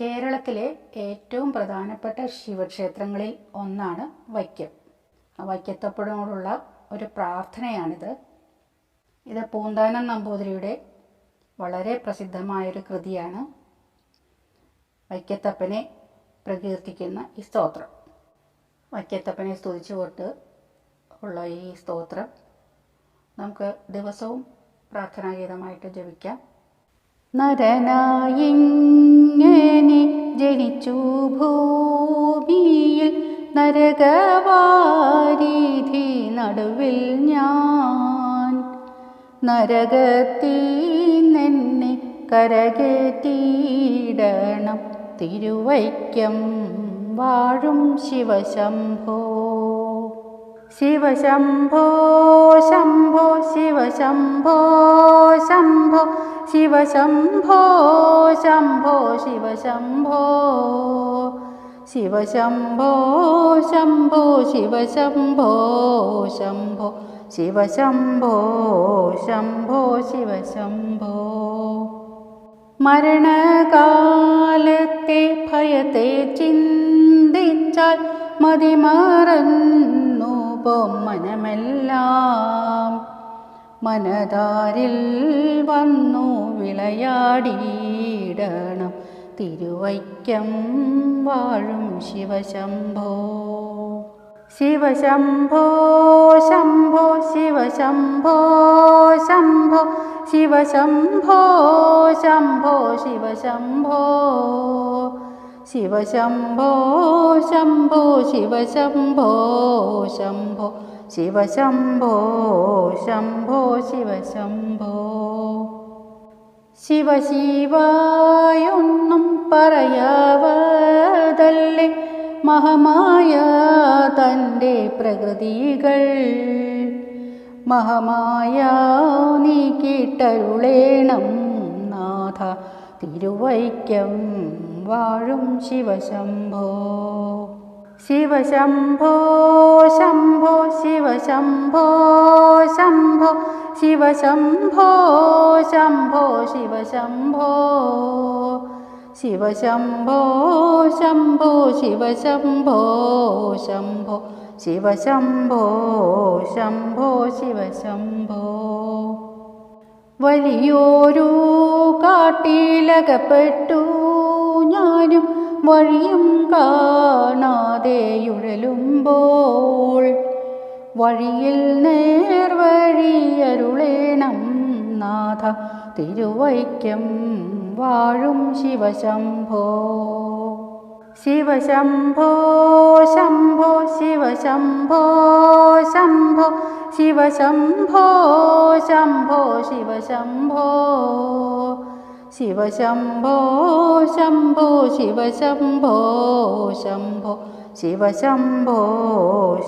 കേരളത്തിലെ ഏറ്റവും പ്രധാനപ്പെട്ട ശിവക്ഷേത്രങ്ങളിൽ ഒന്നാണ് വൈക്കം. വൈക്കത്തപ്പുഴയോടുള്ള ഒരു പ്രാർത്ഥനയാണിത്. ഇത് പൂന്താനം നമ്പൂതിരിയുടെ വളരെ പ്രസിദ്ധമായൊരു കൃതിയാണ്. വൈക്കത്തപ്പനെ പ്രകീർത്തിക്കുന്ന ഈ സ്തോത്രം. വൈക്കത്തപ്പനെ സ്തുതിച്ചുകൊണ്ട് ഉള്ള ഈ സ്തോത്രം നമുക്ക് ദിവസവും പ്രാർത്ഥനാഗീതമായിട്ട് ജപിക്കാം. നരനായിങ്ങനെ ജനിച്ചു ഭൂമിയിൽ നരകവാരീധി നടുവിൽ ഞാൻ. നരകത്തീന്നെന്നെ കരകേറ്റിയിടണം തിരുവൈക്കം വാഴും ശിവശംഭോ. ശിവശംഭോ ശംഭോ ശിവശംഭോ ശംഭോ ശിവശംഭോ ശംഭോ ശിവശംഭോ ശിവശംഭോ ശംഭോ ശിവശംഭോ ശംഭോ ശിവശംഭോ ശംഭോ ശിവശംഭോ. മരണകാലത്തെ ഭയത്തെ ചിന്തിച്ചാൽ മതിമറന്നു പോം മനമെല്ലാം മനതാരിൽ വന്നു വിളയാടിയിടണം. തിരുവൈക്കം വാഴും ശിവശംഭോ. ശിവശംഭോ ശംഭോ ശിവശംഭോ ശംഭോ ശിവശംഭോ ശംഭോ ശിവശംഭോ. ശിവശംഭോ ശംഭോ ശിവശംഭോ ശംഭോ ശിവശംഭോ ശംഭോ ശിവശംഭോ. ശിവശിവായൊന്നും പറയാവതല്ലേ മഹമായ തന്റെ പ്രകൃതികൾ. മഹമായ നീ കേട്ടരുളേണം നാഥ തിരുവൈക്കം വാഴും ശിവശംഭോ. ശിവശംഭോ ശംഭോ ശിവശംഭോ ശംഭോ ശിവശംഭോ ശംഭോ ശിവശംഭോ. ശിവശംഭോ ശംഭോ ശിവശംഭോ ശംഭോ ശിവശംഭോ ശംഭോ ശിവശംഭോ. വലിയോരു കാട്ടിലകപ്പെട്ടു. ഞാനും വഴിയും കാണാതെയുഴലുമ്പോൾ വഴിയിൽ നേർവഴിയരുളേണം നാഥ തിരുവൈക്കം വാഴും ശിവശംഭോ. ശിവശംഭോ ശംഭോ ശിവശംഭോ ശംഭോ ശിവശംഭോ ശംഭോ ശിവശംഭോ. ശിവശംഭോ ശംഭോ ശിവശംഭോ ശംഭോ ശിവശംഭോ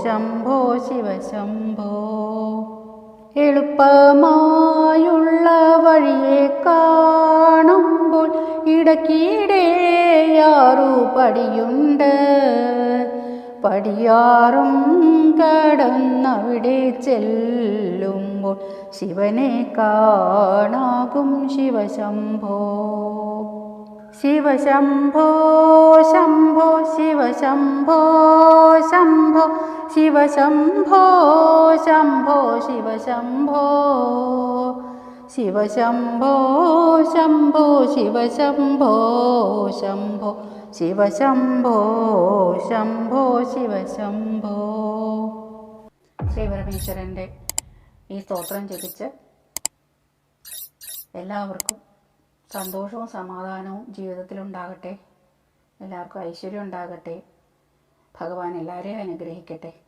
ശംഭോ ശിവശംഭോ എളുപ്പമായുള്ള വഴിയെ കാണുമ്പോൾ ഇടയ്ക്കിടെയാറു പടിയുണ്ട് പടിയാറും കടന്നവിടെ ചെല്ലുമ്പോൾ ശിവനെ കാണാകും ശിവശംഭോ. ശിവശംഭോ ശംഭോ ശിവശംഭോ ശംഭോ ശിവശംഭോ ശംഭോ ശിവശംഭോ. ശിവശംഭോ ശംഭോ ശിവശംഭോ ശംഭോ. ശിവശംഭോ ശംഭോ ശിവശംഭോ ശ്രീപരമേശ്വരന്റെ ഈ സ്തോത്രം ജപിച്ച് എല്ലാവർക്കും സന്തോഷവും സമാധാനവും ജീവിതത്തിലുണ്ടാകട്ടെ എല്ലാവർക്കും ഐശ്വര്യം ഉണ്ടാകട്ടെ. ഭഗവാൻ എല്ലാവരെയും അനുഗ്രഹിക്കട്ടെ.